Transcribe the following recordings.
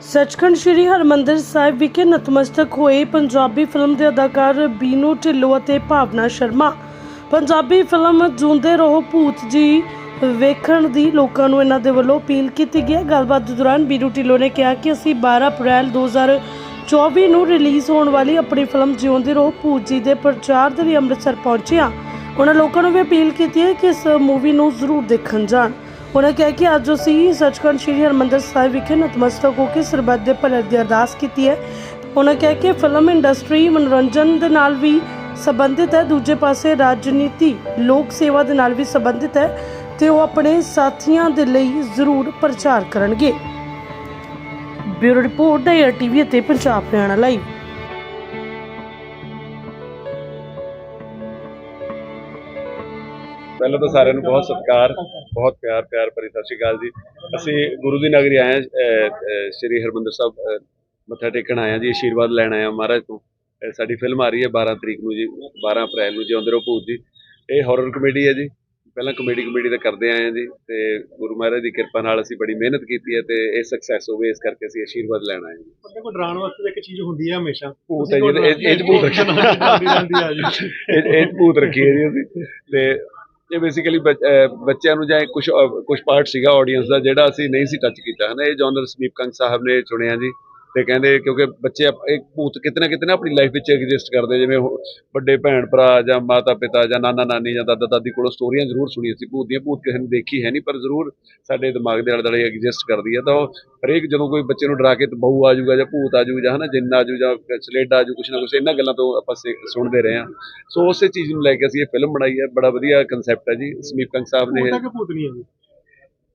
ਸੱਚਖੰਡ ਸ੍ਰੀ ਹਰਮੰਦਰ ਸਾਹਿਬ ਵਿਖੇ ਨਤਮਸਤਕ ਹੋਏ ਪੰਜਾਬੀ ਫਿਲਮ ਦੇ ਅਦਾਕਾਰ ਬੀਨੂ ਢਿੱਲੋਂ ਅਤੇ ਭਾਵਨਾ ਸ਼ਰਮਾ। ਪੰਜਾਬੀ ਫਿਲਮ ਜੂੰਦੇ ਰਹੋ ਭੂਤ ਜੀ ਵੇਖਣ ਦੀ ਲੋਕਾਂ ਨੂੰ ਇਹਨਾਂ ਦੇ ਵੱਲੋਂ ਅਪੀਲ ਕੀਤੀ ਗਈ ਹੈ। ਗੱਲਬਾਤ ਦੇ ਦੌਰਾਨ ਬੀਨੂ ਢਿੱਲੋਂ ਨੇ ਕਿਹਾ ਕਿ ਅਸੀਂ 12 ਅਪ੍ਰੈਲ 2024 ਨੂੰ ਰਿਲੀਜ਼ ਹੋਣ ਵਾਲੀ ਆਪਣੀ ਫਿਲਮ ਜਿਉਂਦੇ ਰਹੋ ਭੂਤ ਜੀ ਦੇ ਪ੍ਰਚਾਰ ਦੇ ਲਈ ਅੰਮ੍ਰਿਤਸਰ ਪਹੁੰਚੇ ਹਾਂ। ਉਹਨਾਂ ਲੋਕਾਂ ਨੂੰ ਵੀ ਅਪੀਲ ਕੀਤੀ ਹੈ ਕਿ ਇਸ ਮੂਵੀ ਨੂੰ ਜ਼ਰੂਰ ਦੇਖਣ ਜਾਣ। ਉਹਨਾਂ ਕਿਹਾ ਕਿ ਅੱਜ ਅਸੀਂ ਸੱਚਖੰਡ ਸ੍ਰੀ ਹਰਿਮੰਦਰ ਸਾਹਿਬ ਵਿਖੇ ਨਤਮਸਤਕ ਹੋ ਕੇ ਸਰਬੱਤ ਦੇ ਭਲੇ ਦੀ ਅਰਦਾਸ ਕੀਤੀ ਹੈ। ਉਹਨਾਂ ਕਿਹਾ ਕਿ ਫਿਲਮ ਇੰਡਸਟਰੀ ਮਨੋਰੰਜਨ ਦੇ ਨਾਲ ਵੀ ਸੰਬੰਧਿਤ ਹੈ, ਦੂਜੇ ਪਾਸੇ ਰਾਜਨੀਤੀ, ਲੋਕ ਸੇਵਾ ਦੇ ਨਾਲ ਵੀ ਸੰਬੰਧਿਤ ਹੈ ਤੇ ਉਹ ਆਪਣੇ ਸਾਥੀਆਂ ਦੇ ਲਈ ਜ਼ਰੂਰ ਪ੍ਰਚਾਰ ਕਰਨਗੇ। ਬਿਊਰੋ ਰਿਪੋਰਟ ਦਾ ਟੀਵੀ ਅਤੇ ਪੰਜਾਬ ਹਰਿਆਣਾ ਲਾਈਵ। ਪਹਿਲਾਂ ਤਾਂ ਸਾਰਿਆਂ ਨੂੰ ਬਹੁਤ ਸਤਿਕਾਰ ਬਹੁਤ ਪਿਆਰ ਪਿਆਰ ਭਰੀ ਸਤਿ ਸ਼੍ਰੀ ਅਕਾਲ ਜੀ ਅਸੀਂ ਗੁਰੂ ਦੀ ਨਗਰੀ ਆਏ ਸ਼੍ਰੀ ਹਰਮੰਦਰ ਸਾਹਿਬ ਮੱਥਾ ਟੇਕਣ ਆਏ ਹਾਂ ਜੀ ਆਸ਼ੀਰਵਾਦ ਲੈਣ ਆਏ ਹਾਂ ਮਹਾਰਾਜ ਤੋਂ ਸਾਡੀ ਫਿਲਮ ਆ ਰਹੀ ਹੈ 12 ਤਰੀਕ ਨੂੰ ਜੀ 12 ਅਪ੍ਰੈਲ ਨੂੰ ਜਿਉਂਦੇ ਰਹੋ ਭੂਤ ਜੀ ਇਹ ਹਾਰਰ ਕਮੇਡੀ ਹੈ ਜੀ ਪਹਿਲਾਂ ਕਮੇਡੀ ਕਮੇਡੀ ਤਾਂ ਕਰਦੇ ਆਏ ਹਾਂ ਜੀ ਤੇ ਗੁਰੂ ਮਹਾਰਾਜ ਦੀ ਕਿਰਪਾ ਨਾਲ ਅਸੀਂ ਬੜੀ ਮਿਹਨਤ ਕੀਤੀ ਹੈ ਤੇ ਇਹ ਸਕਸੈਸ ਹੋਵੇ ਇਸ ਕਰਕੇ ਅਸੀਂ ਆਸ਼ੀਰਵਾਦ ਲੈਣ ਆਏ ਜੀ ਬੰਦੇ ਕੋ ਡਰਾਉਣ ਵਾਸਤੇ ਇੱਕ ਚੀਜ਼ ਹੁੰਦੀ ਹੈ ਹਮੇਸ਼ਾ ਭੂਤ ਹੈ ਜੀ ਇਹ- ਭੂਤ ਆ ਜੀ ਇਹ ਭੂਤ ਰੱਖੀ ਹੈ ਜੀ ਅਸੀਂ ਤੇ ਇਹ ਬੇਸਿਕਲੀ ਬੱਚਿਆਂ ਨੂੰ ਜਾਂ ਕੁਝ ਕੁਝ ਪਾਰਟ ਸੀਗਾ ਆਡੀਅנס ਦਾ, ਜਿਹੜਾ ਅਸੀਂ ਨਹੀਂ ਸੀ ਟੱਚ ਕੀਤਾ ਹੈ ਨਾ ਇਹ ਜਨਰਲ ਸਮੀਪ ਕੰਗ ਸਾਹਿਬ ਨੇ ਚੁਣਿਆ ਜੀ। ਤੇ ਕਹਿੰਦੇ ਕਿਉਂਕਿ ਬੱਚੇ ਆਪ- ਭੂਤ ਕਿਤੇ ਨਾ ਆਪਣੀ ਲਾਈਫ ਵਿੱਚ ਐਗਜ਼ਿਸਟ ਕਰਦੇ ਜਿਵੇਂ ਵੱਡੇ ਭੈਣ ਭਰਾ ਜਾਂ ਮਾਤਾ ਪਿਤਾ ਜਾਂ ਨਾਨਾ ਨਾਨੀ ਜਾਂ ਦਾਦਾ ਦਾਦੀ ਕੋਲੋਂ ਸਟੋਰੀਆਂ ਜ਼ਰੂਰ ਸੁਣੀਆਂ ਸੀ, ਭੂਤ ਦੀਆਂ, ਭੂਤ ਕਿਸੇ ਨੇ ਦੇਖੀ ਹੈ ਨਹੀਂ, ਪਰ ਜ਼ਰੂਰ ਸਾਡੇ ਦਿਮਾਗ ਦੇ ਆਲੇ ਦੁਆਲੇ ਐਗਜ਼ਿਸਟ ਕਰਦੀ ਹੈ ਤਾਂ ਉਹ ਹਰੇਕ ਜਦੋਂ ਕੋਈ ਬੱਚੇ ਨੂੰ ਡਰਾ ਕੇ ਤੇ ਬਹੂ ਆ ਜਾਊਗਾ ਜਾਂ ਭੂਤ ਆ ਜਾਊਗਾ ਜਾਂ ਹਨਾ, ਜਿੰਨ ਆ ਜਾਊ ਜਾਂ ਸਲੇਡ ਆ ਜਾਊ, ਕੁਛ ਨਾ ਕੁਛ, ਇਹਨਾਂ ਗੱਲਾਂ ਤੋਂ ਆਪਾਂ ਸੁਣਦੇ ਰਹੇ ਹਾਂ ਸੋ ਉਸੇ ਚੀਜ਼ ਨੂੰ ਲੈ ਕੇ ਅਸੀਂ ਇਹ ਫਿਲਮ ਬਣਾਈ ਹੈ, ਬੜਾ ਵਧੀਆ ਕਨਸੈਪਟ ਹੈ ਜੀ, ਸਮੀਪ ਕੰਗ ਸਾਹਿਬ ਨੇ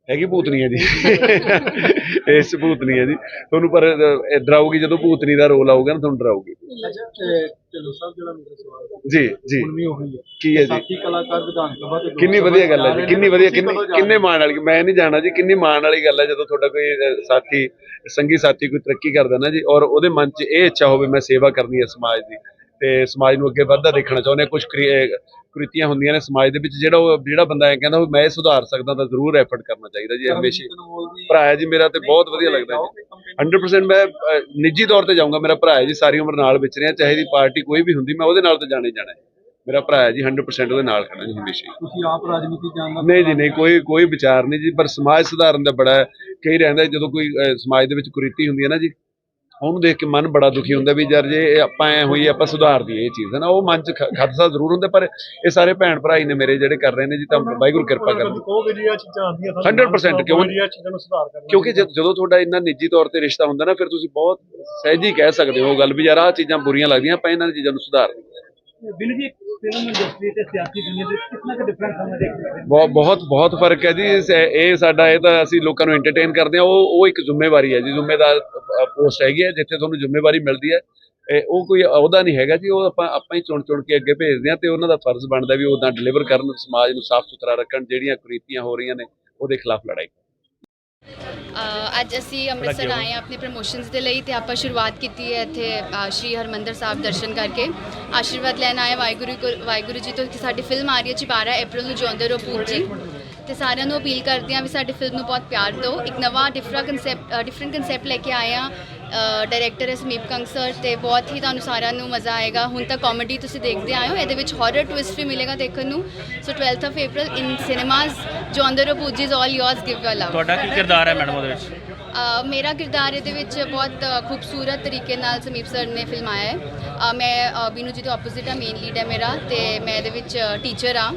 ਹੈਗੀ ਭੂਤਨੀ ਹੈ ਜੀ। ਇਸ ਭੂਤਨੀ ਹੈ ਜੀ। ਤੁਹਾਨੂੰ ਪਰ ਇਹ ਡਰਾਊਗੀ ਜਦੋਂ ਭੂਤਨੀ ਦਾ ਰੋਲ ਆਊਗਾ ਨਾ ਤੁਹਾਨੂੰ ਡਰਾਊਗੀ ਅੱਛਾ ਚਲੋ ਸਭ ਜਿਹੜਾ ਮੇਰਾ ਸਵਾਲ ਹੈ ਜੀ ਜੀ। ਕੀ ਹੈ ਜੀ? ਸਾਥੀ ਕਲਾਕਾਰ ਵਿਧਾਨ ਸਭਾ ਲੋਕ ਕਿੰਨੀ ਵਧੀਆ ਗੱਲ ਹੈ ਜਾ। ਕਿੰਨੀ ਵਧੀਆ ਕਿੰਨੀ ਕਿੰਨੇ? ਮਾਣ ਵਾਲੀ ਮੈਂ ਨਹੀਂ ਜਾਣਾ ਜੀ ਕਿੰਨੀ ਮਾਣ ਵਾਲੀ ਗੱਲ ਹੈ ਜਦੋਂ ਤੁਹਾਡਾ ਕੋਈ ਸਾਥੀ ਸੰਗੀ ਸਾਥੀ ਕੋਈ ਤਰੱਕੀ ਕਰਦਾ ਨਾ ਜੀ ਔਰ ਉਹਦੇ ਮਨ 'ਚ ਇਹ ਇੱਛਾ ਹੋਵੇ ਮੈਂ ਸੇਵਾ ਕਰਨੀ ਹੈ ਸਮਾਜ ਦੀ ਤੇ ਸਮਾਜ ਨੂੰ ਅੱਗੇ ਵੱਧਦਾ ਦੇਖਣਾ ਚਾਹੁੰਦੇ ਕੁਝ ਕ੍ਰਿਤੀਆਂ ਹੁੰਦੀਆਂ ਨੇ ਸਮਾਜ ਦੇ ਵਿੱਚ ਜਿਹੜਾ ਉਹ ਜਿਹੜਾ ਬੰਦਾ ਇਹ ਕਹਿੰਦਾ ਮੈਂ ਸੁਧਾਰ ਸਕਦਾ ਤਾਂ ਜ਼ਰੂਰ ਐਫਰਟ ਕਰਨਾ ਚਾਹੀਦਾ ਜੀ ਹਮੇਸ਼ਾ ਭਰਾ ਹੈ ਜੀ ਮੇਰਾ ਤੇ ਬਹੁਤ ਵਧੀਆ ਲੱਗਦਾ ਜੀ 100% ਮੈਂ ਨਿੱਜੀ ਤੌਰ ਤੇ ਜਾਊਂਗਾ ਮੇਰਾ ਭਰਾ ਹੈ ਜੀ ਸਾਰੀ ਉਮਰ ਨਾਲ ਵਿਚ ਰਿਹਾ ਚਾਹੇ ਦੀ ਪਾਰਟੀ ਕੋਈ ਵੀ ਹੁੰਦੀ ਮੈਂ ਉਹਦੇ ਨਾਲ ਤਾਂ ਜਾਣਾ ਜਾਣਾ ਮੇਰਾ ਭਰਾ ਹੈ ਜੀ 100% ਉਹਦੇ ਨਾਲ ਖੜਾ ਜੀ ਹਮੇਸ਼ਾ। ਤੁਸੀਂ ਆਪ ਰਾਜਨੀਤੀ ਜਾਣਦਾ ਨਹੀਂ ਜੀ ਨਹੀਂ ਕੋਈ ਕੋਈ ਵਿਚਾਰ ਨਹੀਂ ਜੀ ਪਰ ਸਮਾਜ ਸੁਧਾਰਨ ਦਾ ਬੜਾ। ਕਈ ਰਹਿੰਦਾ ਜਦੋਂ ਕੋਈ ਸਮਾਜ ਦੇ ਵਿੱਚ ਕੁਰੀਤੀ ਹੁੰਦੀ ਹੈ ਨਾ ਜੀ ਉਹਨੂੰ ਦੇਖ ਕੇ ਮਨ ਬੜਾ ਦੁਖੀ ਹੁੰਦਾ ਵੀ ਯਾਰ ਜੇ ਆਪਾਂ ਐ ਹੋਈ ਆਪਾਂ ਸੁਧਾਰ ਦਈਏ ਇਹ ਚੀਜ਼ ਹੈ ਨਾ ਉਹ ਮਨ 'ਚ ਖਦਸ਼ਾ ਜ਼ਰੂਰ ਹੁੰਦਾ ਪਰ ਇਹ ਸਾਰੇ ਭੈਣ ਭਰਾ ਹੀ ਨੇ ਮੇਰੇ ਜਿਹੜੇ ਕਰ ਰਹੇ ਨੇ ਜੀ ਤਾਂ ਵਾਹਿਗੁਰੂ ਕਿਰਪਾ ਕਰਨ। ਕਹੋਗੇ ਜੀ ਇਹ ਚੀਜ਼ਾਂ ਆਉਂਦੀਆਂ 100% ਕਿਉਂ? ਇਹ ਚੀਜ਼ਾਂ ਨੂੰ ਸੁਧਾਰ ਕਰਨਾ ਕਿਉਂਕਿ ਜਦ- ਤੁਹਾਡਾ ਇੰਨਾ ਨਿੱਜੀ ਤੌਰ ਤੇ ਰਿਸ਼ਤਾ ਹੁੰਦਾ ਨਾ ਫਿਰ ਤੁਸੀਂ ਬਹੁਤ ਸਹਿਜੀ ਕਹਿ ਸਕਦੇ ਹੋ ਗੱਲ ਵੀ ਯਾਰ ਆਹ ਚੀਜ਼ਾਂ ਬੁਰੀਆਂ ਲੱਗਦੀਆਂ ਆਪਾਂ ਇਹਨਾਂ ਚੀਜ਼ਾਂ ਨੂੰ ਸੁਧਾਰ ਦਈਏ। ਬਿਲ ਜੀ ਫਿਲਮ ਇੰਡਸਟਰੀ ਤੇ ਸਿਆਸੀ ਦੁਨੀਆ ਦੇ ਕਿੰਨਾ ਕੁ ਡਿਫਰੈਂਸ ਹਮੇ ਦੇਖਦੇ हैं ਬਹੁਤ ਬਹੁਤ ਬਹੁਤ ਫ਼ਰਕ ਹੈ ਜੀ ਇਹ ਸਾਡਾ ਇਹ ਤਾਂ ਅਸੀਂ ਲੋਕਾਂ ਨੂੰ ਐਂਟਰਟੇਨ ਕਰਦੇ ਹਾਂ ਉਹ ਉਹ ਇੱਕ ਜ਼ਿੰਮੇਵਾਰੀ ਹੈ ਜੀ ਜ਼ਿੰਮੇਦਾਰ ਪੋਸਟ ਹੈਗੀ ਹੈ ਜਿੱਥੇ ਤੁਹਾਨੂੰ ਜ਼ਿੰਮੇਵਾਰੀ ਮਿਲਦੀ ਹੈ। ਇਹ ਉਹ ਕੋਈ ਅਹੁਦਾ ਨਹੀਂ ਹੈਗਾ ਜੀ ਉਹ ਆਪਾਂ ਆਪਾਂ ਹੀ ਚੁਣ ਚੁਣ ਕੇ ਅੱਗੇ ਭੇਜਦੇ ਹਾਂ ਤੇ ਉਹਨਾਂ ਦਾ ਫਰਜ਼ ਬਣਦਾ ਵੀ ਉਹ ਉਦਾਂ ਡਿਲੀਵਰ ਕਰਨ ਸਮਾਜ ਨੂੰ ਸਾਫ਼ ਸੁਥਰਾ ਰੱਖਣ ਜਿਹੜੀਆਂ ਕੁਰੀਤੀਆਂ ਹੋ ਰਹੀਆਂ ਨੇ ਉਹਦੇ ਖਿਲਾਫ ਲੜਾਈ। ਅ, ਅੱਜ ਅਸੀਂ ਅੰਮ੍ਰਿਤਸਰ ਆਏ ਹਾਂ ਆਪਣੇ ਪ੍ਰਮੋਸ਼ਨਸ ਦੇ ਲਈ ਤੇ ਆਪਾਂ ਸ਼ੁਰੂਆਤ ਕੀਤੀ ਹੈ ਇੱਥੇ ਸ਼੍ਰੀ ਹਰਮੰਦਰ ਸਾਹਿਬ ਦਰਸ਼ਨ ਕਰਕੇ। ਆਸ਼ੀਰਵਾਦ ਲੈਣ ਆਏ ਵਾਹਿਗੁਰੂ ਵਾਹਿਗੁਰੂ ਜੀ ਤੋਂ ਕਿ ਸਾਡੀ ਫਿਲਮ ਆ ਰਹੀ ਹੈ ਜੀ 12 ਅਪ੍ਰੈਲ ਨੂੰ ਰਹੋ ਭੂਤ ਜੀ। ਤੇ ਸਾਰਿਆਂ ਨੂੰ ਅਪੀਲ ਕਰਦੇ ਹਾਂ ਵੀ ਸਾਡੀ ਫਿਲਮ ਨੂੰ ਬਹੁਤ ਪਿਆਰ ਦਿਓ। ਇੱਕ ਨਵਾਂ ਡਿਫਰੈਂਟ ਕਨਸੈਪਟ ਡਿਫਰੈਂਟ ਕਨਸੈਪਟ ਲੈ ਕੇ ਆਏ ਹਾਂ ਡਾਇਰੈਕਟਰ ਹੈ ਸਮੀਪ ਕੰਗ ਸਰ ਤੇ ਬਹੁਤ ਹੀ ਤੁਹਾਨੂੰ ਸਾਰਿਆਂ ਨੂੰ ਮਜ਼ਾ ਆਏਗਾ। ਹੁਣ ਤੱਕ ਕਾਮੇਡੀ ਤੁਸੀਂ ਦੇਖਦੇ ਆਏ ਹੋ ਇਹਦੇ ਵਿੱਚ ਹਾਰਰ ਟਵਿਸਟ ਵੀ ਮਿਲੇਗਾ ਦੇਖਣ ਨੂੰ। ਸੋ 12th of April in cinemas ਜਿਉਂਦੇ ਰਹੋ ਭੂਤ ਜੀ is all yours give your love ਤੁਹਾਡਾ ਕੀ ਕਿਰਦਾਰ ਹੈ ਮੈਡਮ ਉਹਦੇ ਵਿੱਚ? ਮੇਰਾ ਕਿਰਦਾਰ ਇਹਦੇ ਵਿੱਚ ਬਹੁਤ ਖੂਬਸੂਰਤ ਤਰੀਕੇ ਨਾਲ ਸਮੀਪ ਸਰ ਨੇ ਫਿਲਮਾਇਆ ਹੈ। ਮੈਂ ਬੀਨੂ ਜੀ ਤੋਂ ਆਪੋਜ਼ਿਟ ਆ ਮੇਨ ਲੀਡ ਹੈ ਮੇਰਾ ਤੇ ਮੈਂ ਇਹਦੇ ਵਿੱਚ ਟੀਚਰ ਆ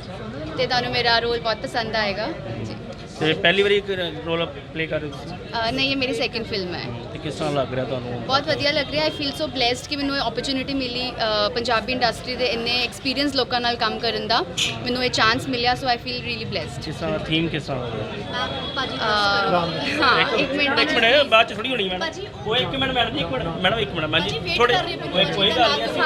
ਤੇ ਤੁਹਾਨੂੰ ਮੇਰਾ ਰੋਲ ਬਹੁਤ ਪਸੰਦ ਆਏਗਾ। ਜੀ। ਤੇ ਪਹਿਲੀ ਵਾਰੀ ਇੱਕ ਰੋਲ ਪਲੇ ਕਰ ਰਹੇ ਹੋ ਤੁਸੀਂ? ਅਹ ਨਹੀਂ ਇਹ ਮੇਰੀ ਸੈਕਿੰਡ ਫਿਲਮ ਹੈ। ਤੇ ਕਿਸ ਤਰ੍ਹਾਂ ਲੱਗ ਰਿਹਾ ਤੁਹਾਨੂੰ? ਬਹੁਤ ਵਧੀਆ ਲੱਗ ਰਿਹਾ। ਆਈ ਫੀਲ ਸੋ ਬlesed ਕਿ ਮੈਨੂੰ ਇਹ ਓਪਰਚ्युनिटी ਮਿਲੀ ਅਹ, ਪੰਜਾਬੀ ਇੰਡਸਟਰੀ ਦੇ ਇੰਨੇ ਐਕਸਪੀਰੀਅੰਸ ਲੋਕਾਂ ਨਾਲ ਕੰਮ ਕਰਨ ਦਾ। ਮੈਨੂੰ ਇਹ ਚਾਂਸ ਮਿਲਿਆ so I feel really blessed ਕਿਸ ਤਰ੍ਹਾਂ ਥੀਮ ਕਿਸ ਤਰ੍ਹਾਂ ਦਾ ਹੈ? ਹਾਂ ਇੱਕ ਮਿੰਟ ਇੱਕ ਮਿੰਟ ਬਾਅਦ ਚ ਥੋੜੀ ਹੋਣੀ ਮੈਡਮ। ਉਹ ਇੱਕ ਮਿੰਟ ਮੈਡਮ ਜੀ ਇੱਕ ਮਿੰਟ। ਮੈਡਮ ਇੱਕ ਮਿੰਟ ਮੈਂ ਜੀ ਥੋੜੇ ਕੋਈ ਕੋਈ ਗੱਲ ਨਹੀਂ